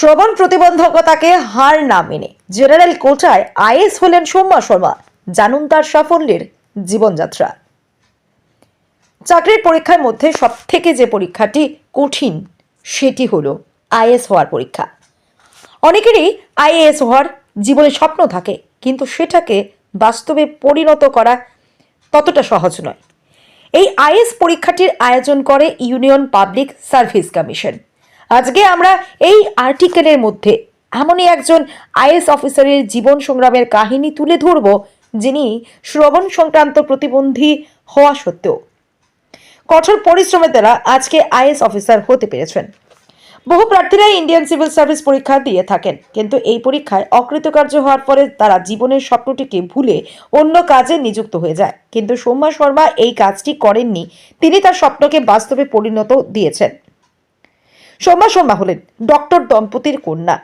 শ্রবণ প্রতিবন্ধকতাকে হার না মেনে জেনারেল কোটায় আইএস হলেন সৌম্যা শর্মা। জানুন তার সাফল্যের জীবনযাত্রা। চাকরির পরীক্ষার মধ্যে সব থেকে যে পরীক্ষাটি কঠিন, সেটি হলো আইএস হওয়ার পরীক্ষা। অনেকেরই আইএএস হওয়ার জীবনে স্বপ্ন থাকে, কিন্তু সেটাকে বাস্তবে পরিণত করা ততটা সহজ নয়। এই আইএস পরীক্ষাটির আয়োজন করে ইউনিয়ন পাবলিক সার্ভিস কমিশন। আজকে আমরা এই আর্টিকেলের মধ্যে এমনই একজন আইএস অফিসারের জীবন সংগ্রামের কাহিনী তুলে ধরব, যিনি শ্রবণ সংক্রান্ত প্রতিবন্ধী হওয়া সত্ত্বেও। কঠোর পরিশ্রমের দ্বারা আজকে আইএস অফিসার হতে পেরেছেন। বহু প্রার্থীরাই ইন্ডিয়ান সিভিল সার্ভিস পরীক্ষা দিয়ে থাকেন, কিন্তু এই পরীক্ষায় অকৃতকার্য হওয়ার পরে তারা জীবনের স্বপ্নটিকে ভুলে অন্য কাজে নিযুক্ত হয়ে যায়। কিন্তু সৌম্যা শর্মা এই কাজটি করেননি, তিনি তার স্বপ্নকে বাস্তবে পরিণত দিয়েছেন। সৌম্যা শর্মা হলেন ডক্টর দম্পতির কন্যা।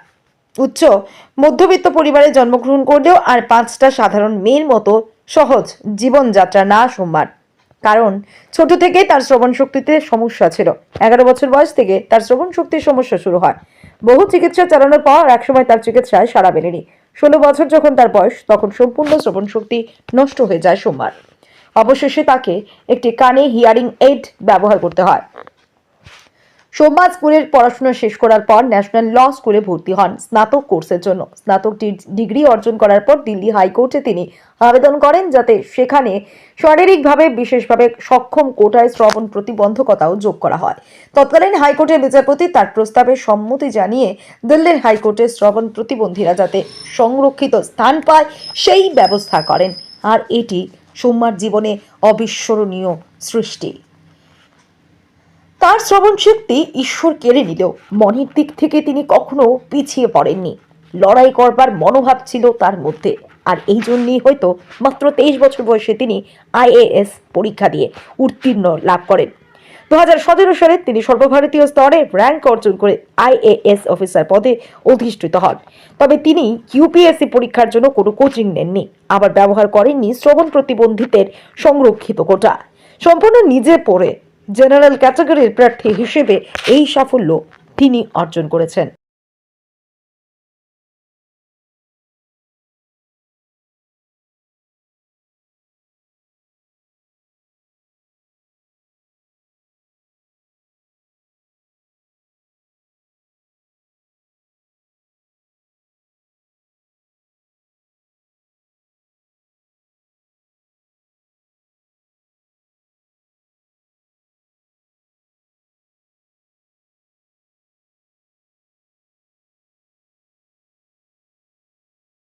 উচ্চ মধ্যবিত্ত পরিবারে জন্মগ্রহণ করলেও আর পাঁচটা সাধারণ মেয়ের মতো সহজ জীবনযাত্রা না সোমবার। কারণ ছোট থেকেই তার শ্রবণ শক্তিতে সমস্যা ছিল। এগারো বছর বয়স থেকে তার শ্রবণ শক্তির সমস্যা শুরু হয়। বহু চিকিৎসা চালানোর পর একসময় তার চিকিৎসায় সারা মেলেনি। ষোলো বছর যখন তার বয়স, তখন সম্পূর্ণ শ্রবণ শক্তি নষ্ট হয়ে যায় সোমবার। অবশেষে তাকে একটি কানে হিয়ারিং এইড ব্যবহার করতে হয়। সোমবার স্কুলের পড়াশোনা শেষ করার পর ন্যাশনাল ল স্কুলে ভর্তি হন স্নাতক কোর্সের জন্য। স্নাতক ডিগ্রি অর্জন করার পর দিল্লি হাইকোর্টে তিনি আবেদন করেন যাতে সেখানে শারীরিকভাবে, বিশেষভাবে সক্ষম কোটায় শ্রবণ প্রতিবন্ধকতাও যোগ করা হয়। তৎকালীন হাইকোর্টের বিচারপতি তার প্রস্তাবে সম্মতি জানিয়ে দিল্লির হাইকোর্টে শ্রবণ প্রতিবন্ধীরা যাতে সংরক্ষিত স্থান পায়, সেই ব্যবস্থা করেন। আর এটি সোমবার জীবনে অবিস্মরণীয় সৃষ্টি। তার শ্রবণ শক্তি ঈশ্বর কেড়ে নিলেও মনের দিক থেকে তিনি কখনো পিছিয়ে পড়েননি। লড়াই করবার মনোভাব ছিল তার মধ্যে। আর এই জন্যই হয়তো মাত্র তেইশ বছর বয়সে তিনি আইএএস পরীক্ষা দিয়ে উত্তীর্ণ লাভ করেন। দু হাজার সতেরো সালে তিনি সর্বভারতীয় স্তরে র্যাঙ্ক অর্জন করে আইএএস অফিসার পদে অধিষ্ঠিত হন। তবে তিনি ইউপিএসসি পরীক্ষার জন্য কোনো কোচিং নেননি। আবার ব্যবহার করেননি শ্রবণ প্রতিবন্ধীদের সংরক্ষিত কোটা। সম্পূর্ণ নিজে পড়ে জেনারেল ক্যাটাগরির প্রার্থী হিসেবে এই সাফল্য তিনি অর্জন করেছেন।